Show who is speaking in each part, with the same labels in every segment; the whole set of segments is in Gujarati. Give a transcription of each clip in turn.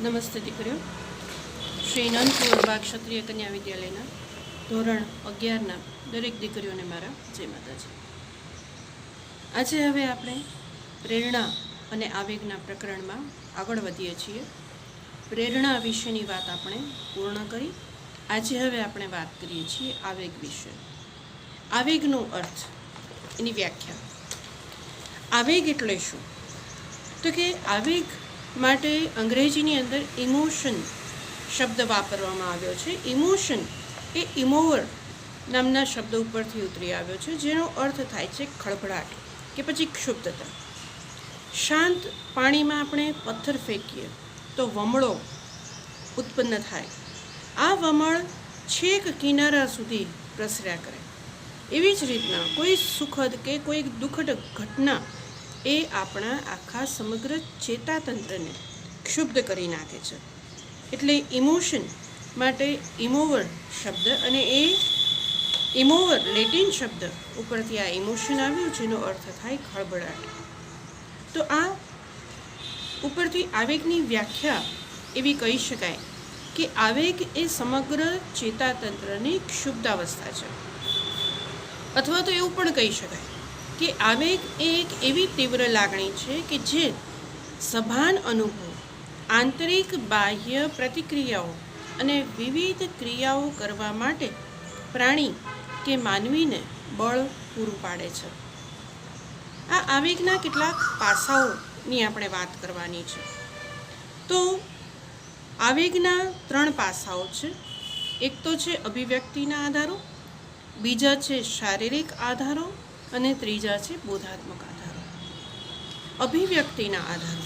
Speaker 1: નમસ્તે દીકરીઓ. શ્રી નંદપુર બા ક્ષત્રિય કન્યા વિદ્યાલયના ધોરણ અગિયારના દરેક દીકરીઓને મારા જય માતાજી. આજે હવે આપણે પ્રેરણા અને આવેગના પ્રકરણમાં આગળ વધીએ છીએ. પ્રેરણા વિશેની વાત આપણે પૂર્ણ કરી. આજે હવે આપણે વાત કરીએ છીએ આવેગ વિશે. આવેગનો અર્થ એની વ્યાખ્યા. આવેગ એટલે શું? તો કે આવેગ માટે અંગ્રેજીની અંદર ઇમોશન શબ્દ વાપરવામાં આવ્યો છે. ઇમોશન એ ઇમોવર નામના શબ્દ ઉપરથી ઉતરી આવ્યો છે, જેનો અર્થ થાય છે ખળભળાટ કે પછી ક્ષુબ્ધતા. શાંત પાણીમાં આપણે પથ્થર ફેંકીએ તો વમળો ઉત્પન્ન થાય. આ વમળ છેક કિનારા સુધી પ્રસર્યા કરે. એવી જ રીતના કોઈ સુખદ કે કોઈ દુઃખદ ઘટના એ આપણા આખા સમગ્ર ચેતાતંત્રને ક્ષુબ્ધ કરી નાખે છે. એટલે ઇમોશન માટે ઇમોવર શબ્દ અને એ ઇમોવર લેટિન શબ્દ ઉપરથી આ ઇમોશન આવ્યું જેનો અર્થ થાય ખળબળાટ તો આ ઉપરથી આવેગની વ્યાખ્યા એવી કહી શકાય કે આવેગ એ સમગ્ર ચેતાતંત્રની ક્ષુબ્ધાવસ્થા છે. અથવા તો એવું પણ કહી શકાય કે આવેગ એ એક એવી તીવ્ર લાગણી છે કે જે સભાન અનુભવ, આંતરિક બાહ્ય પ્રતિક્રિયાઓ અને વિવિધ ક્રિયાઓ કરવા માટે પ્રાણી કે માનવીને બળ પૂરું પાડે છે. આ આવેગના કેટલાક પાસાઓની આપણે વાત કરવાની છે. તો આવેગના ત્રણ પાસાઓ છે. એક તો છે અભિવ્યક્તિના આધારો, બીજા છે શારીરિક આધારો અને ત્રીજા છે બોધાત્મક આધારો. અભિવ્યક્તિના આધારો.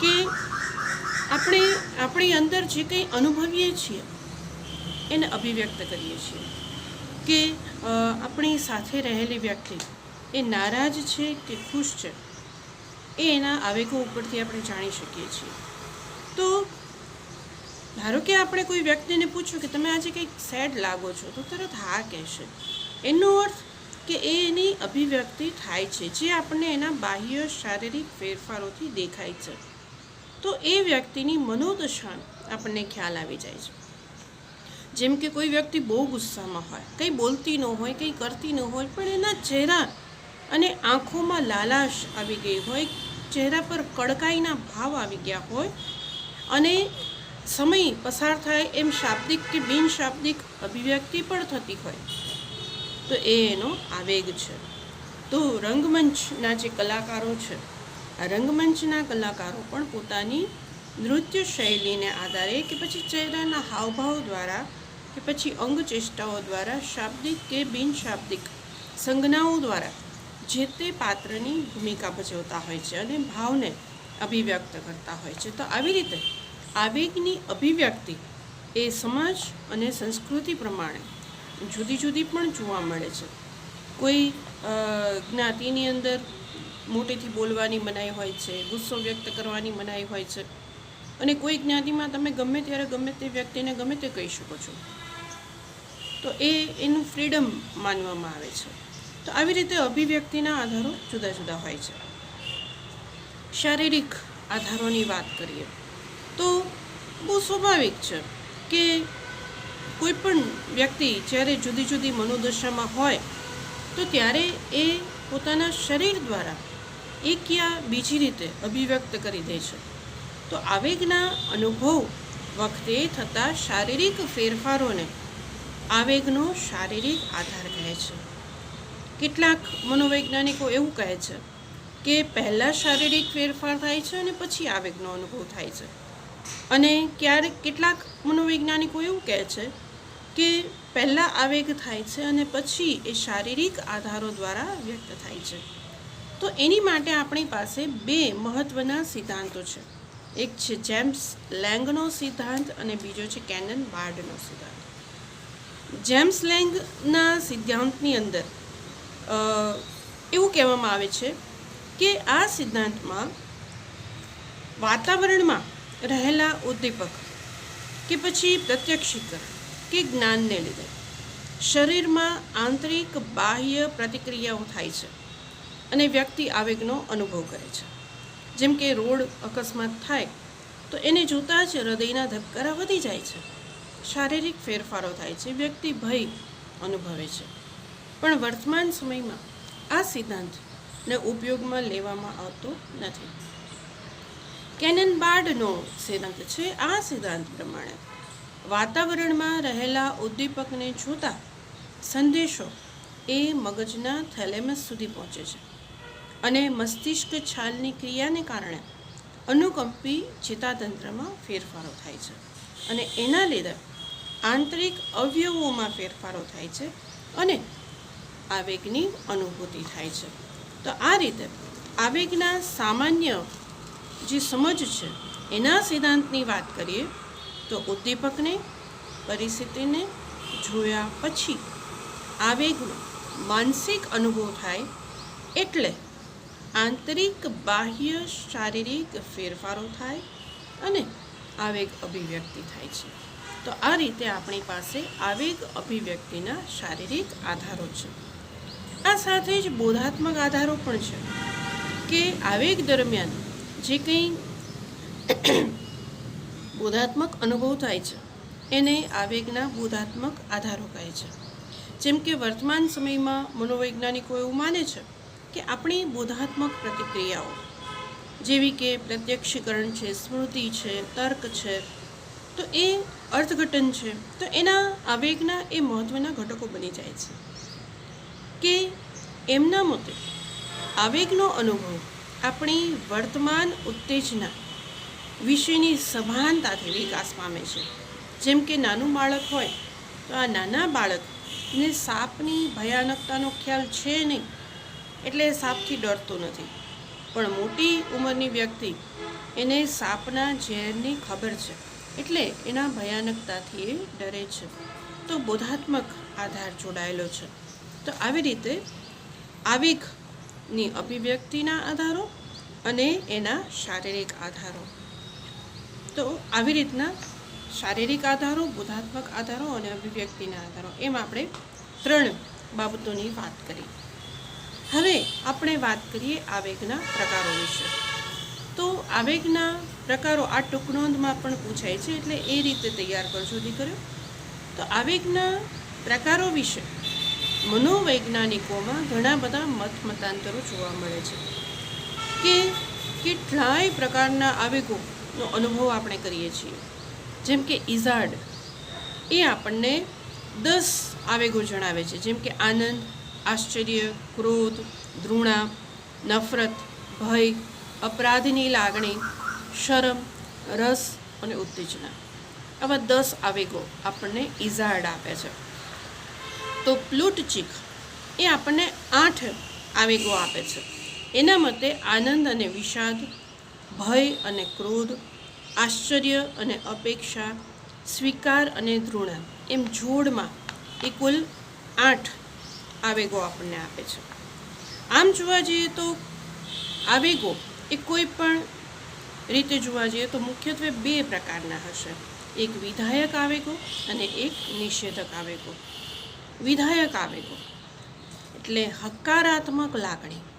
Speaker 1: કે આપણે, આપણી અંદર જે કંઈ અનુભવીએ છીએ, એને અભિવ્યક્ત કરીએ છીએ. કે આપણી સાથે રહેલી વ્યક્તિ એ નારાજ છે કે ખુશ છે, એ એના આવેગો ઉપરથી આપણે જાણી શકીએ છીએ. તો, ધારો કે આપણે કોઈ વ્યક્તિને પૂછ્યું કે તમે આજે કંઈક સેડ લાગો છો, તો તરત હા કહેશે. એનો અર્થ કે એ એની અભિવ્યક્તિ થાય છે, જે આપણને એના બાહ્ય શારીરિક ફેરફારોથી દેખાય છે. તો એ વ્યક્તિની મનોદશા આપણને ખ્યાલ આવી જાય છે. જેમ કે કોઈ વ્યક્તિ બહુ ગુસ્સામાં હોય, કંઈ બોલતી ન હોય, કંઈ કરતી ન હોય, પણ એના ચહેરા અને આંખોમાં લાલાશ આવી ગઈ હોય, ચહેરા પર કડકાઈના ભાવ આવી ગયા હોય અને સમય પસાર થાય એમ શાબ્દિક કે બિન શાબ્દિક અભિવ્યક્તિ પણ થતી હોય. તો એ એનો આવેગ છે. તો રંગમંચના જે કલાકારો છે, આ રંગમંચના કલાકારો પણ પોતાની નૃત્ય શૈલીને આધારે કે પછી ચહેરાના હાવભાવ દ્વારા કે પછી અંગચેષ્ટાઓ દ્વારા શાબ્દિક કે બિનશાબ્દિક સંજ્ઞાઓ દ્વારા જે તે પાત્રની ભૂમિકા ભજવતા હોય છે અને ભાવને અભિવ્યક્ત કરતા હોય છે. તો આવી રીતે આવેગની અભિવ્યક્તિ એ સમાજ અને સંસ્કૃતિ પ્રમાણે જુદી જુદી પણ જોવા મળે છે. કોઈ જ્ઞાતિની અંદર મોટેથી બોલવાની મનાઈ હોય છે, ગુસ્સો વ્યક્ત કરવાની મનાઈ હોય છે અને કોઈ જ્ઞાતિમાં તમે ગમે ત્યારે ગમે તે વ્યક્તિને ગમે તે કહી શકો છો. તો એ, એનું ફ્રીડમ માનવામાં આવે છે. તો આવી રીતે અભિવ્યક્તિના આધારો જુદા જુદા હોય છે. શારીરિક આધારોની વાત કરીએ તો બહુ સ્વાભાવિક છે કે કોઈ પણ વ્યક્તિ જ્યારે જુદી જુદી મનોદશામાં હોય, તો ત્યારે એ પોતાના શરીર દ્વારા એક યા બીજી રીતે અભિવ્યક્ત કરી દે છે. તો આવેગના અનુભવ વખતે થતા શારીરિક ફેરફારોને આવેગનો શારીરિક આધાર કહે છે. કેટલાક મનોવૈજ્ઞાનિકો એવું કહે છે કે પહેલાં શારીરિક ફેરફાર થાય છે અને પછી આવેગનો અનુભવ થાય છે. અને ક્યારેક કેટલાક મનોવૈજ્ઞાનિકો એવું કહે છે કે પહેલાં આવેગ થાય છે અને પછી એ શારીરિક આધારો દ્વારા વ્યક્ત થાય છે. તો એની માટે આપણી પાસે બે મહત્ત્વના સિદ્ધાંતો છે. એક છે જેમ્સ લેંગનો સિદ્ધાંત અને બીજો છે કેનન બાર્ડનો સિદ્ધાંત. જેમ્સ લેંગના સિદ્ધાંતની અંદર એવું કહેવામાં આવે છે કે આ સિદ્ધાંતમાં વાતાવરણમાં રહેલા ઉદ્દીપક કે પછી પ્રત્યક્ષીકરણ કે જ્ઞાનને લીધે. શરીરમાં આંતરિક બાહ્ય પ્રતિક્રિયાઓ થાય છે અને વ્યક્તિ આવેગનો અનુભવ કરે છે. જેમ કે રોડ અકસ્માત થાય, તો એને જોતાં જ હૃદયના ધબકારા વધી જાય છે. શારીરિક ફેરફારો થાય છે, વ્યક્તિ ભય અનુભવે છે. પણ વર્તમાન સમયમાં આ સિદ્ધાંતને ઉપયોગમાં લેવામાં આવતો નથી. કેનન બાર્ડનો સિદ્ધાંત છે, આ સિદ્ધાંત પ્રમાણે વાતાવરણમાં રહેલા ઉદ્દીપકને જોતા સંદેશો એ મગજના થેલેમસ સુધી પહોંચે છે અને મસ્તિષ્ક છાલની ક્રિયાને કારણે અનુકંપી ચેતાતંત્રમાં ફેરફારો થાય છે અને એના લીધે આંતરિક અવયવોમાં ફેરફારો થાય છે અને આવેગની અનુભૂતિ થાય છે. તો આ રીતે આવેગના સામાન્ય જે સમજ છે, એના સિદ્ધાંતની વાત કરીએ તો ઉદ્દીપકને, પરિસ્થિતિને જોયા પછી આવેગનો માનસિક અનુભવ થાય એટલે આંતરિક બાહ્ય શારીરિક ફેરફારો થાય અને આવેગ અભિવ્યક્તિ થાય છે. તો આ રીતે આપણી પાસે આવેગ અભિવ્યક્તિના શારીરિક આધારો છે. આ સાથે જ બોધાત્મક આધારો પણ છે કે આવેગ દરમિયાન જે કંઈ બોધાત્મક અનુભવ થાય છે. એને આવેગના બોધાત્મક આધારો કહે છે. જેમ કે વર્તમાન સમયમાં મનોવૈજ્ઞાનિકો એવું માને છે કે આપણી બોધાત્મક પ્રતિક્રિયાઓ, જેવી કે પ્રત્યક્ષીકરણ છે, સ્મૃતિ છે, તર્ક છે, તો એ અર્થઘટન છે, તો એના આવેગના એ મહત્ત્વના ઘટકો બની જાય છે. કે એમના મતે, આવેગનો અનુભવ આપણી વર્તમાન ઉત્તેજના વિશેની સભાનતાથી વિકાસ પામે છે. જેમ કે નાનું બાળક હોય, તો આ નાના બાળકને સાપની ભયાનકતાનો ખ્યાલ છે નહીં, એટલે સાપથી ડરતો નથી. પણ મોટી ઉંમરની વ્યક્તિ એને સાપના ઝેરની ખબર છે, એટલે એના ભયાનકતાથી એ ડરે છે. તો બોધાત્મક આધાર જોડાયેલો છે. તો આવી રીતે આવેગની અભિવ્યક્તિના આધારો અને એના શારીરિક આધારો. તો આવી રીતના શારીરિક આધારો બોધાત્મક આધારો અને અભિવ્યક્તિના આધારો, એમ આપણે ત્રણ બાબતોની વાત કરી. હવે આપણે વાત કરીએ આવેગના પ્રકારો વિશે. તો આવેગના પ્રકારો આ ટૂંકનોંધમાં પણ પૂછાય છે, એટલે એ રીતે તૈયાર કરજો દીકરીઓ તો આવેગના પ્રકારો વિશે મનોવૈજ્ઞાનિકોમાં ઘણા બધા મત મતાંતરો જોવા મળે છે કે કેટલાય પ્રકારના આવેગોનો અનુભવ આપણે કરીએ છીએ. જેમ કે ઇઝાર્ડ એ આપણને દસ આવેગો જણાવે છે. જેમ કે આનંદ, આશ્ચર્ય, ક્રોધ, ધૃણા, નફરત, ભય, અપરાધની લાગણી, શરમ, રસ અને ઉત્તેજના. આવા દસ આવેગો આપણને ઇઝાર્ડ આપે છે. તો પ્લુટચિક એ આપણને આઠ આવેગો આપે છે. એના મતે આનંદ અને વિષાદ ભય અને ક્રોધ, આશ્ચર્ય અને અપેક્ષા, સ્વીકાર અને ધૃણા, એમ જોડમાં એ કુલ આઠ આવેગો આપણને આપે છે. આમ જોવા જઈએ તો આવેગો એ કોઈ પણ રીતે જોવા જઈએ તો મુખ્યત્વે બે પ્રકારના હશે. એક વિધાયક આવેગો અને એક નિષેધક આવેગો. વિધાયક આવેગો એટલે હકારાત્મક લાગણી.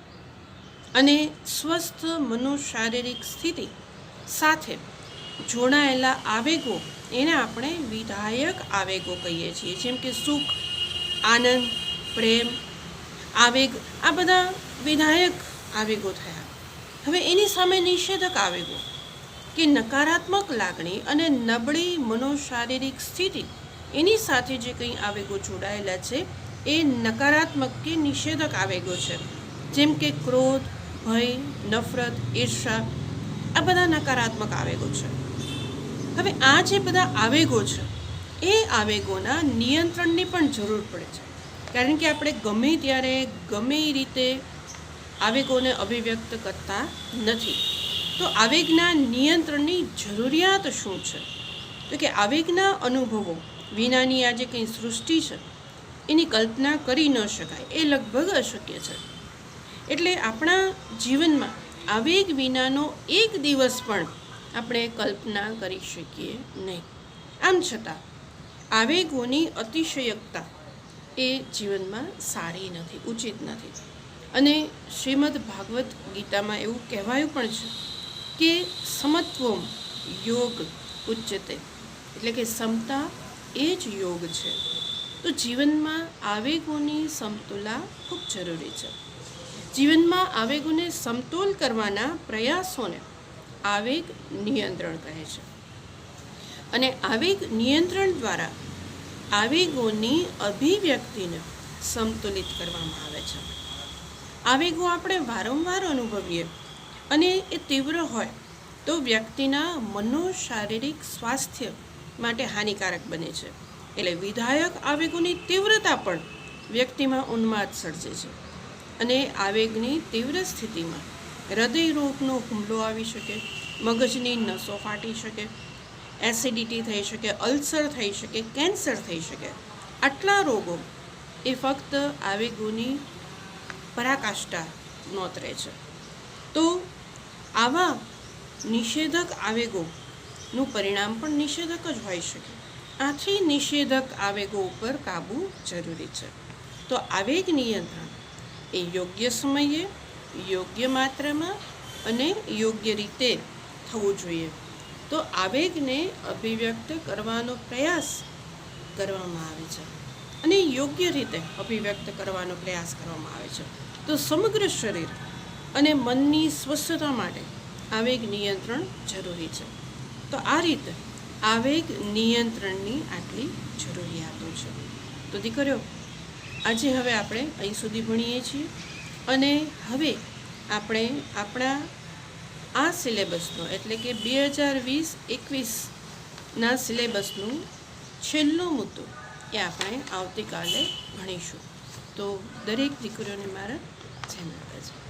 Speaker 1: અને સ્વસ્થ મનોશારીરિક સ્થિતિ સાથે જોડાયેલા આવેગો, એને આપણે વિધાયક આવેગો કહીએ છીએ. જેમ કે સુખ, આનંદ, પ્રેમ, આવેગ, આ બધા વિધાયક આવેગો થયા. હવે એની સામે નિષેધક આવેગો કે નકારાત્મક લાગણી અને નબળી મનોશારીરિક સ્થિતિ, એની સાથે જે કંઈ આવેગો જોડાયેલા છે, એ નકારાત્મક કે નિષેધક આવેગો છે. જેમ કે ક્રોધ ભય, નફરત, ઈર્ષા, આ બધા નકારાત્મક આવેગો છે. હવે આ જે બધા આવેગો છે, એ આવેગોના નિયંત્રણની પણ જરૂર પડે છે. કારણ કે આપણે ગમે ત્યારે ગમે એ રીતે આવેગોને અભિવ્યક્ત કરતા નથી. તો આવેગના નિયંત્રણની જરૂરિયાત શું છે? તો કે આવેગના અનુભવો વિનાની આ જે કંઈ સૃષ્ટિ છે? એની કલ્પના કરી ન શકાય. એ લગભગ અશક્ય છે. એટલે આપણા જીવનમાં આવેગ વિનાનો એક દિવસ પણ આપણે કલ્પના કરી શકીએ નહીં. આમ છતાં, આવેગોની અતિશયકતા એ જીવનમાં સારી નથી, ઉચિત નથી. અને શ્રીમદ ભાગવત ગીતામાં એવું કહેવાયું પણ છે કે સમત્વમ યોગ ઉચ્ચતે એટલે કે સમતા એ જ યોગ છે. તો જીવનમાં આવેગોની સમતુલા ખૂબ જરૂરી છે. જીવનમાં આવેગોને સમતોલ કરવાના પ્રયાસોને આવેગ નિયંત્રણ કહે છે. અને આવેગ નિયંત્રણ દ્વારા આવેગોની અભિવ્યક્તિને સંતુલિત કરવામાં આવે છે. આવેગો આપણે વારંવાર અનુભવીએ અને એ તીવ્ર હોય તો વ્યક્તિના મનોશારીરિક સ્વાસ્થ્ય માટે હાનિકારક બને છે. એટલે વિધાયક આવેગોની તીવ્રતા પણ વ્યક્તિમાં ઉન્માદ સર્જે છે. અને આવેગની તીવ્ર સ્થિતિમાં હૃદય રોગનો હુમલો આવી શકે, મગજની નસો ફાટી શકે, એસિડિટી થઈ શકે, અલ્સર થઈ શકે, કેન્સર થઈ શકે. આટલા રોગો એ ફક્ત આવેગોની પરાકાષ્ઠા નોતરે છે. તો આવા નિષેધક આવેગોનું પરિણામ પણ નિષેધક જ હોઈ શકે. આથી નિષેધક આવેગો ઉપર કાબૂ જરૂરી છે. તો આવેગ નિયંત્રણ એ યોગ્ય સમયે, યોગ્ય માત્રામાં અને યોગ્ય રીતે થવું જોઈએ. તો આવેગને અભિવ્યક્ત કરવાનો પ્રયાસ કરવામાં આવે છે અને યોગ્ય રીતે અભિવ્યક્ત કરવાનો પ્રયાસ કરવામાં આવે છે. તો સમગ્ર શરીર અને મનની સ્વસ્થતા માટે આવેગ નિયંત્રણ જરૂરી છે. તો આ રીતે આવેગ નિયંત્રણની આટલી જરૂરિયાતો છે. તો દીકરીઓ આજે હવે આપણે અહીં સુધી ભણીએ છીએ અને હવે આપણે આપણા આ સિલેબસનો એટલે કે બે હજાર વીસ એકવીસના સિલેબસનું છેલ્લો મુદ્દો એ આપણે આવતીકાલે ભણીશું. તો દરેક દીકરીઓને મારા જય માતાજી.